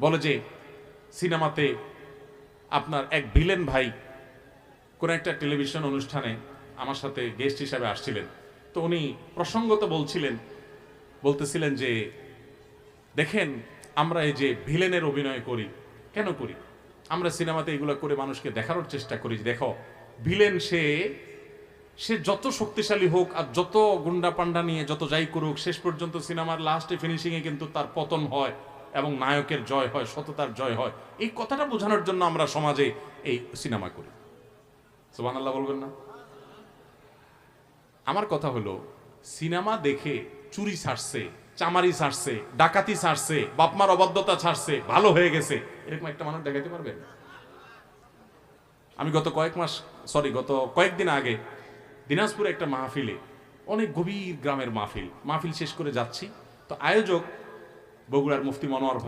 বলে যে, সিনেমাতে আপনার এক ভিলেন ভাই কোনো একটা টেলিভিশন অনুষ্ঠানে আমার সাথে গেস্ট হিসাবে আসছিলেন। তো উনি প্রসঙ্গত বলছিলেন, বলতেছিলেন যে, দেখেন, আমরা এই যে ভিলেনের অভিনয় করি, কেন করি? আমরা সিনেমাতে এগুলো করে মানুষকে দেখানোর চেষ্টা করি। দেখো, ভিলেন সে সে যত শক্তিশালী হোক আর যত গুন্ডা পান্ডা নিয়ে যত যাই করুক, শেষ পর্যন্ত সিনেমার লাস্টে ফিনিশিংয়ে কিন্তু তার পতন হয়। এবং নায়কের জয় হয়, সততার জয় হয়। এই কথাটা বোঝানোর জন্য আমরা সমাজে এই সিনেমা করি। সুবান আল্লাহ বলবেন না? আমার কথা হলো, সিনেমা দেখে চুরি ছাড়ছে চামারি ছাড়ছে ডাকাতি ছাড়ছে বাপমার অবাধ্যতা ছাড়ছে, ভালো হয়ে গেছে, এরকম একটা মানুষ দেখাতে পারবেন? আমি গত কয়েক মাস সরি গত কয়েকদিন আগে দিনাজপুরে একটা মাহফিলে, অনেক গভীর গ্রামের মাহফিল মাহফিল শেষ করে যাচ্ছি। তো আয়োজক বগুড়ার মুফতি মনোয়ার